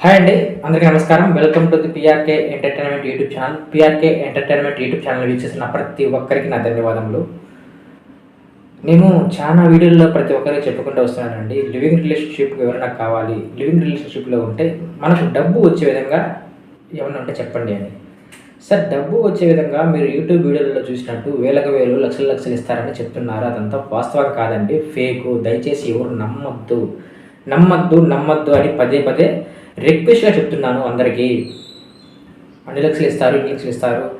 Hi అండి అందరికీ నమస్కారం. Welcome to the PRK entertainment YouTube channel. PRK entertainment YouTube channel వీక్షిస్తున్న ప్రతి ఒక్కరికి నా ధన్యవాదములు. నేను చాలా వీడియోల్లో ప్రతి ఒక్కరికి చెప్పుకుంటూ వస్తున్నానండి. లివింగ్ రిలేషన్షిప్ ఎవరైనా కావాలి లివింగ్ రిలేషన్షిప్లో ఉంటే మనకు డబ్బు వచ్చే విధంగా ఏమన్నా ఉంటే చెప్పండి అని. సార్ డబ్బు వచ్చే విధంగా మీరు యూట్యూబ్ వీడియోలలో చూసినట్టు వేలకు వేలు లక్షలు లక్షలు ఇస్తారని చెప్తున్నారు. అదంతా వాస్తవం కాదండి. ఫేకు దయచేసి ఎవరు నమ్మొద్దు. నమ్మద్దు నమ్మద్దు అని పదే పదే రిక్వెస్ట్గా చెప్తున్నాను అందరికీ. అన్ని లక్షలు ఇస్తారు ఎన్ని లక్షలు ఇస్తారు.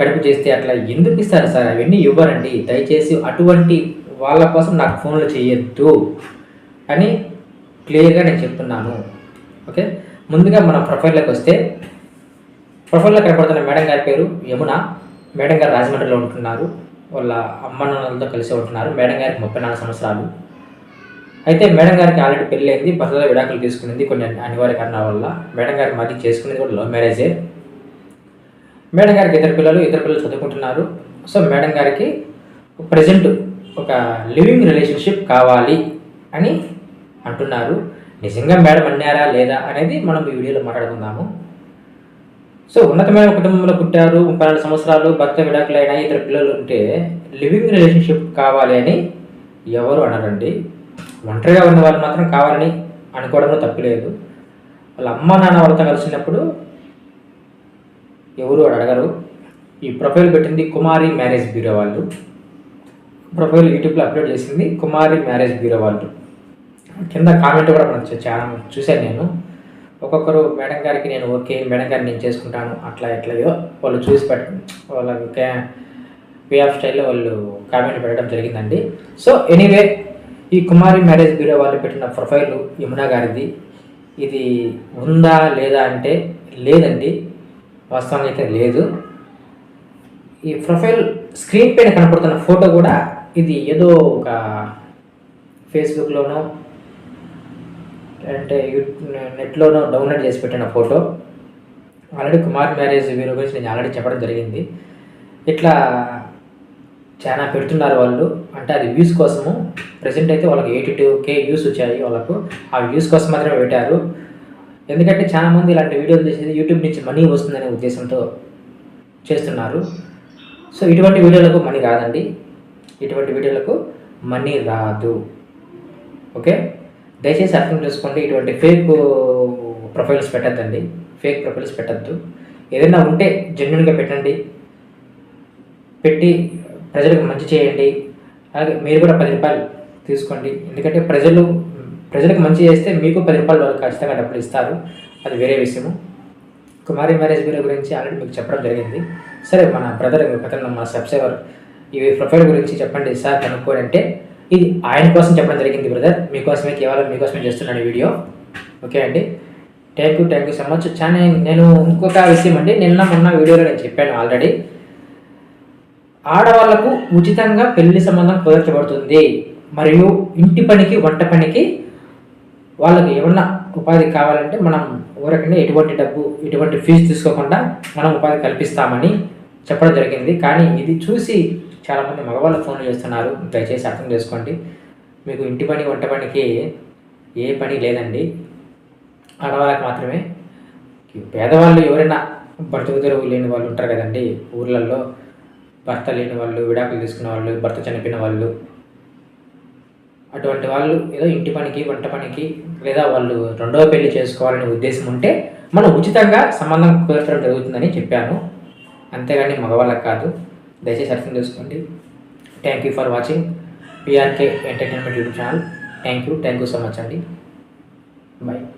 కడుపు చేస్తే అట్లా ఎందుకు ఇస్తారు సార్? అవన్నీ ఇవ్వరండి. దయచేసి అటువంటి వాళ్ళ కోసం నాకు ఫోన్లు చేయొద్దు. అని క్లియర్గా నేను చెప్తున్నాను. ఓకే? ముందుగా మన ప్రొఫైల్లోకి వస్తే ప్రొఫైల్లో కనపడుతున్న మేడం గారి పేరు యమున. మేడం గారు రాజమండ్రిలో ఉంటున్నారు. వాళ్ళ అమ్మ నాన్నలతో కలిసి ఉంటున్నారు. మేడం గారికి ముప్పై నాలుగు సంవత్సరాలు. అయితే మేడం గారికి ఆల్రెడీ పెళ్ళి అయింది భర్తలో విడాకులు తీసుకునేది కొన్ని అనివార్య కారణాల వల్ల. మేడం గారికి మధ్య చేసుకునేది కూడా లవ్ మ్యారేజే. మేడం గారికి ఇద్దరు పిల్లలు ఇద్దరు పిల్లలు చదువుకుంటున్నారు. సో మేడం గారికి ప్రజెంట్ ఒక లివింగ్ రిలేషన్షిప్ కావాలి అని అంటున్నారు. నిజంగా మేడం అన్నారా లేదా అనేది మనం ఈ వీడియోలో మాట్లాడుకుందాము. సో ఉన్నతమైన కుటుంబంలో పుట్టారు ముప్పై నాలుగు సంవత్సరాలు భర్త విడాకులైన ఇద్దరు పిల్లలు ఉంటే లివింగ్ రిలేషన్షిప్ కావాలి అని ఎవరు అనరండి? ఒంటరిగా ఉన్న వాళ్ళు మాత్రం కావాలని అనుకోవడంలో తప్పులేదు వాళ్ళ అమ్మ నాన్న వాళ్ళతో కలిసినప్పుడు ఎవరు అడగరు. ఈ ప్రొఫైల్ పెట్టింది కుమారి మ్యారేజ్ బ్యూరో వాళ్ళు. ప్రొఫైల్ యూట్యూబ్లో అప్లోడ్ చేసింది కుమారి మ్యారేజ్ బ్యూరో వాళ్ళు. కింద కామెంట్ కూడా మనం చాలా చూశాను నేను. ఒక్కొక్కరు మేడం గారికి నేను ఓకే మేడం గారిని నేను చేసుకుంటాను అట్లా ఎట్లా వాళ్ళు చూసి పెట్ట వాళ్ళ వే ఆఫ్ స్టైల్లో వాళ్ళు కామెంట్ పెట్టడం జరిగిందండి. సో ఎనీవే ఈ కుమారి మ్యారేజ్ బ్యూరో వాళ్ళు పెట్టిన ప్రొఫైల్ యమునా గారిది. ఇది ఉందా లేదా అంటే లేదండి. వాస్తవానికి అయితే లేదు. ఈ ప్రొఫైల్ స్క్రీన్ పైన కనపడుతున్న ఫోటో కూడా ఇది ఏదో ఒక ఫేస్బుక్లోనో అంటే నెట్లోనో డౌన్లోడ్ చేసి పెట్టిన ఫోటో. ఆల్రెడీ కుమార్ మ్యారేజ్ వీరి గురించి నేను ఆల్రెడీ చెప్పడం జరిగింది. ఇట్లా చాలా పెడుతున్నారు వాళ్ళు. అంటే అది వ్యూస్ కోసము ప్రజెంట్ అయితే వాళ్ళకి ఎయిటీ టూ కే వ్యూస్ వచ్చాయి వాళ్ళకు. ఆ వ్యూస్ కోసం మాత్రమే పెట్టారు. ఎందుకంటే చాలామంది ఇలాంటి వీడియోలు చేసేది యూట్యూబ్ నుంచి మనీ వస్తుందనే ఉద్దేశంతో చేస్తున్నారు. సో ఇటువంటి వీడియోలకు మనీ రాదండి. ఇటువంటి వీడియోలకు మనీ రాదు. ఓకే దయచేసి అర్థం చేసుకోండి. ఇటువంటి ఫేక్ ప్రొఫైల్స్ పెట్టద్దండి. ఫేక్ ప్రొఫైల్స్ పెట్టద్దు. ఏదైనా ఉంటే జెన్యున్గా పెట్టండి. పెట్టి ప్రజలకు మంచి చేయండి. అలాగే మీరు కూడా పది రూపాయలు తీసుకోండి. ఎందుకంటే ప్రజలు ప్రజలకు మంచి చేస్తే మీకు పది రూపాయలు వాళ్ళు ఖచ్చితంగా డబ్బులు ఇస్తారు. అది వేరే విషయము. కుమారి మ్యారేజ్ బ్యూరో గురించి ఆల్రెడీ మీకు చెప్పడం జరిగింది. సరే మన బ్రదర్ అతను మన సబ్స్క్రైబర్ ఈ ప్రొఫైల్ గురించి చెప్పండి. సార్ కనుక్కోండి అంటే ఇది ఆయన కోసం చెప్పడం జరిగింది బ్రదర్. మీకోసమే కేవలం మీకోసమే చేస్తున్నాను వీడియో. ఓకే అండి? Thank you thank you so much చాలా నేను ఇంకొక విషయం అండి. నిన్న మొన్న వీడియోలో నేను చెప్పాను ఆల్రెడీ. ఆడవాళ్ళకు ఉచితంగా పెళ్ళి సంబంధం కుదర్చబడుతుంది. మరియు ఇంటి పనికి వంట పనికి వాళ్ళకి ఏమన్నా ఉపాధి కావాలంటే మనం ఊరకంటే ఎటువంటి డబ్బు ఎటువంటి ఫీజు తీసుకోకుండా మనం ఉపాధి కల్పిస్తామని చెప్పడం జరిగింది. కానీ ఇది చూసి చాలామంది మగవాళ్ళు ఫోన్లు చేస్తున్నారు. దయచేసి అర్థం చేసుకోండి. మీకు ఇంటి పని వంట పనికి ఏ పని లేదండి. ఆడవాళ్ళకి మాత్రమే. పేదవాళ్ళు ఎవరైనా బ్రతుకు తెరువు లేని వాళ్ళు ఉంటారు కదండి ఊర్లలో భర్త లేని వాళ్ళు విడాకులు తీసుకున్న వాళ్ళు భర్త చనిపోయిన వాళ్ళు. అటువంటి వాళ్ళు ఏదో ఇంటి పనికి వంట పనికి లేదా వాళ్ళు రెండవ పెళ్ళి చేసుకోవాలనే ఉద్దేశం ఉంటే మనం ఉచితంగా సంబంధం కుదరడం జరుగుతుందని చెప్పాను. అంతేగాని మగవాళ్ళకి కాదు. దయచేసి అర్థం చేసుకోండి. Thank you for watching PRK entertainment YouTube channel thank you thank you so much అండి. బాయ్